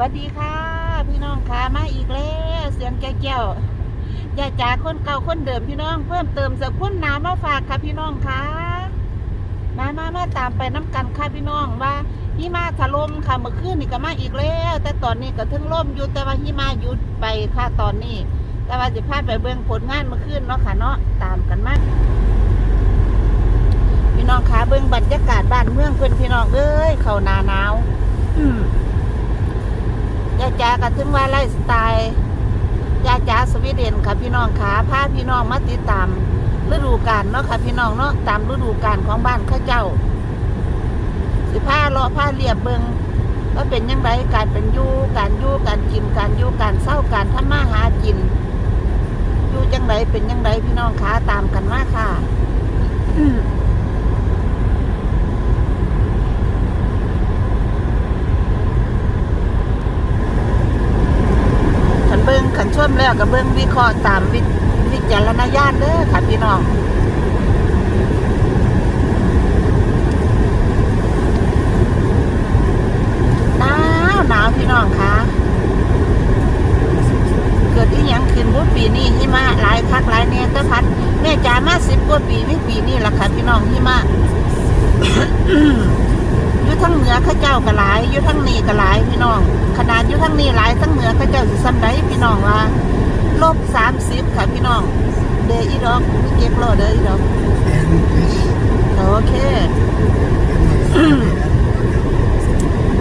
วัสดีค่ะ พี่น้องค่ะมาอีกแล้วเสียงแก้วๆยายจ๋าคนเก่าคนเดิมพี่น้อง เพิ่มเติมสักพุ่นน้ำมาฝากค่ะพี่น้องค่ะมามามาตามไปน้ำกันค่ะพี่น้องว่าหิมาถล่มค่ะเมื่อคืนนี่ก็มาอีกแล้ว แต่ตอนนี้ก็ถึงล่มอยู่แต่ว่าหิมาหยุดไปค่ะตอนนี้ แต่ว่าสิพาไปเบิ่งผลงานเมื่อคืนเนาะค่ะเนาะตามกันมาพี่น้องคะเบิ่งบรรยากาศบ้านเมืองเพื่อนพี่น้องเอ้ยเขาหนาหนาวอืมาจ๋าก็ถึงว่าไลฟ์สไตล์ยาจ๋าสวีเดนค่ะพี่น้องขาพาพี่น้องมาติดตามฤดูกาลเนาะค่ะพี่น้องเนาะตามฤดูกาลของบ้านข้าเจ้า สิผ้าเลาะผ้าเรียบเบิงว่าเป็นยังไงการเป็นยู่การยู่การกินการยู่การเศร้าการทำมาหากินอยู่จังไรเป็นยังไงพี่น้องขาตามกันมาค่ะ อืม ขันเบิ้งขันช่ว มแล้วกับเบิ้งวิเคราะห์ตามวิวจารณญาณเด้อค่ะพี่น้องหนาวหนาวพี่น้องคะเกิดที่ยังขึ้นบุปีนี้หิมะหลายคักหลายเนี่ยแต่พัดแม่จ๋ามาสิบกว่าปีไม่ปีนี้ละค่ะพี่น้องหิมะ อยู่ทั้งเหนือข้าเจ้าก็หลายอยู่ทั้งนี้ก็หลายพี่น้อง ขนาดอยู่ทั้งนี้หลายทั้งเหนือข้าเจ้าสิซ้ำได้พี่น้องว่าลบสามสิบค่ะพี่น้อง เดออีดอกไม่เก็บโลเดออีดอกโอเค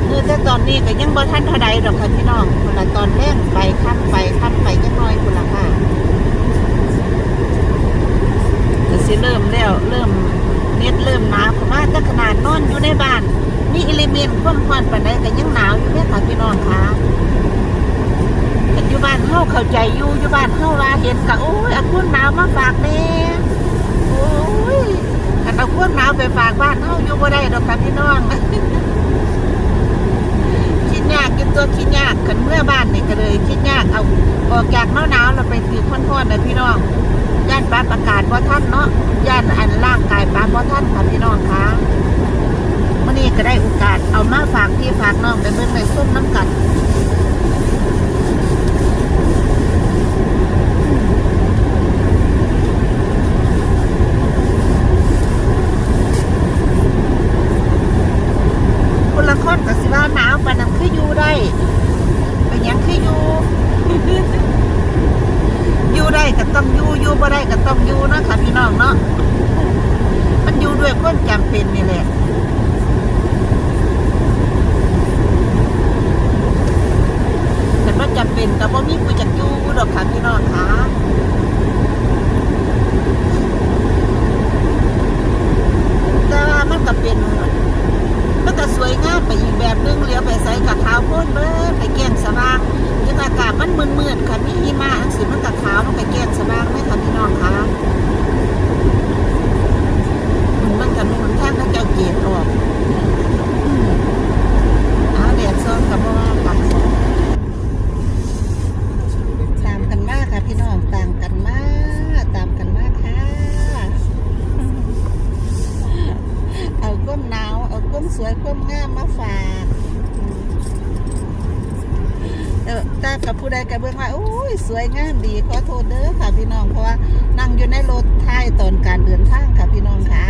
คือแต่ตอนนี้ก็ยังบ่ทันเท่าใดดอกค่ะพี่น้องคนละตอนแรกไปค่ำไปค่ำไปจังน้อยคนละค่ะก็สิเริ่มแล้วเริ่มเน็ดเริ่มหนาเข้ามาแต่ขนาดนอนอยู่ในบ้าน มีอิเลเมนต์ความร้อนปานใดก็ยังหนาวอยู่เนี่ยค่ะพี่น้องค่ะอยู่บ้านเฮาเข้าใจอยู่อยู่บ้านเฮาว่าเห็นก็โอ้ยเอาคุณหนาวมาฝากแน่โอ้ยอันเอาคุณหนาวไปฝากบ้านเฮาอยู่บ่ได้ดอกค่ะพี่น้องคิดยากกินตัวคิดยากขันเมื่อบ้านนี่ก็เลยคิดยากเอาออกจากหนาวหนาวๆเราไปถือค้อนๆนะพี่น้องย่านป้าประกาศว่าะท่านเนาะย่านอันร่างกายป้าว่าท่านค่ะพี่น้องค่ะวันนี้ก็ได้โอกาสเอามาฝากพี่ฝากน้องไปเบิ่งในส้มน้ำกัดคนละคนกับสิว่าหนาวปานนั้นคืออยู่ได้เป็นหยังคืออยู่ อยู่ได้ก็ต้องอยู่อยู่ บ่ได้ก็ต้องอยู่เนาะค่ะพี่น้องเนาะมันอยู่ด้วยความจำเป็นนี่แหละแต่ว่าจำเป็นก็บ่มีผู้จักอยู่ดอกค่ะพี่น้องค่ะแต่ว่ามันก็เป็นมันก็สวยงามไปอีกแบบนึงเหลียวไปใส่กับขาวโพ้นเบิดไปแก้งสว่างยังอากาศมันมืดๆค่ะมีหิมะอันสิมันกับขาวมันก็แก้งสว่างไหมคะพี่น้องคะมันมันกับนู่นแท่งก็เจ้าเกียรออกอืมเอาแดดซ้อนกับว่ากันตามกันมากค่ะพี่น้องตามกันมากตามกันมากค่ะ เอาก้มหนาว เอา ก้วยก้มงามมาฝากเออตากับผู้ใดกับเบื้องว่าอุ้ยสวยงามดีขอโทษเด้อค่ะพี่น้องเพราะว่านั่งอยู่ในรถท้ายตอนการเดินทางค่ะพี่น้องค่ะ